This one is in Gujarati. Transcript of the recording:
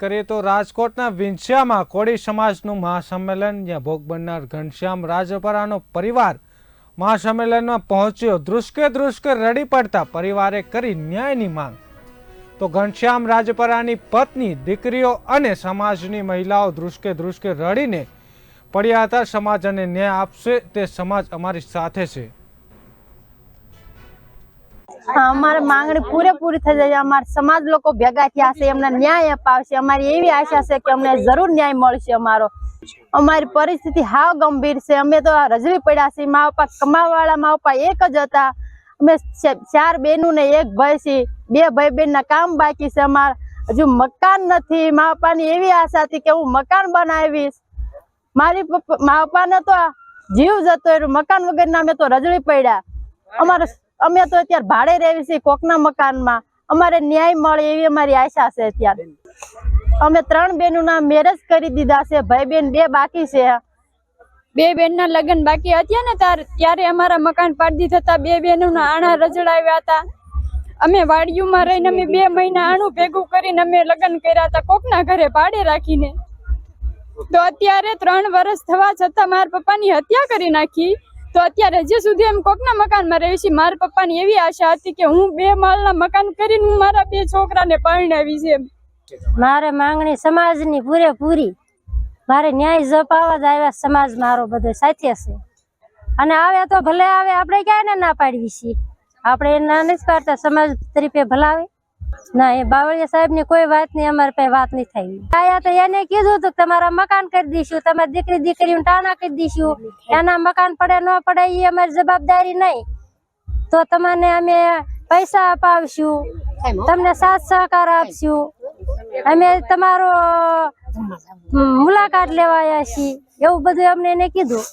કરીએ તો રાજકોટના વિંછિયામાં કોળી સમાજનું મહાસંમેલન, જ્યાં ભોગ બનનાર ઘનશ્યામ રાજપરાનો પરિવાર મહાસંમેલનમાં પહોંચ્યો. ધ્રુસકે ધ્રુસકે રડી પડતા પરિવારે કરી ન્યાયની માંગ. તો ઘનશ્યામ રાજપરાની પત્ની, દીકરીઓ અને સમાજની મહિલાઓ ધ્રુસકે ધ્રુસકે રડીને પડ્યા હતા. સમાજ અને ન્યાય આપશે તે સમાજ અમારી સાથે છે. અમારે માંગણી પૂરેપૂરી થઈ જાય અમારા સમાજ લોકો ભેગા થયા છે, એમને ન્યાય અપાવશે. અમારી એવી આશા છે કે અમને જરૂર ન્યાય મળશે અમારો. અમારી પરિસ્થિતિ હાવ ગંભીર છે. અમે તો રજવી પડ્યા છીએ. મા બાપા કમાવાળા મા બાપા એક જ હતા. અમે ચાર બહેનું ને એક ભાઈ છીએ. બે ભાઈ બહેન ના કામ બાકી છે અમારે. હજુ મકાન નથી. મા બાપાની એવી આશા હતી કે હું મકાન બનાવીશ. મારી મા બાપાને તો જીવ જતો મકાન વગરના અમે તો રજળી પડ્યા. અમારે અમે તો અત્યારે ભાડે રહેવી છીએ કોકના મકાનમાં. અમારે ન્યાય મળે એવી અમારી આશા છે અત્યારે. અમે ત્રણ બહેનોના મેરેજ કરી દીધા છે ભાઈ બેન બે બાકી છે. બે બેનના લગ્ન બાકી હતા ને ત્યારે અમારા મકાન પાડી થતા બે બેનોના આણા રજડાવ્યા હતા. અમે વાડીયુમાં રહીને અમે બે મહિના આણું ભેગું કરીને અમે લગ્ન કર્યા હતા, કોકના ઘરે ભાડે રાખીને. તો અત્યારે ત્રણ વર્ષ થવા છતાં મારા પપ્પાની હત્યા કરી નાખી. તો અત્યારે હજી સુધી એમ કોકના મકાનમાં રહી છીએ મારા પપ્પાની એવી આશા હતી કે હું બે માળના મકાન કરીને હું મારા બે છોકરાને પરણાવી છે મારે માંગણી સમાજની પૂરેપૂરી. મારે ન્યાય જપાવા જ આવ્યા સમાજ મારો બધો સાથે છે. અને આવે તો ભલે આવે, આપણે ક્યાંય ને પાડવી છીએ આપણે ના નથી પાડતા સમાજ તરીકે ભલાવે. ના, એ બાવળિયા સાહેબની કોઈ વાત નહીં, અમારે પાસે વાત નહીં થઈ. આયા તો એને કીધું હતું તમારા મકાન કરી દઈશું, તમારી દીકરી દીકરીઓ ટાણા કરી દઈશું. એના મકાન પડે ન પડે એ અમારી જવાબદારી નહીં. તો તમને અમે પૈસા અપાવશું, તમને સાથ સહકાર આપશું. અમે તમારો મુલાકાત લેવાયા છીએ. એવું બધું અમને એને કીધું.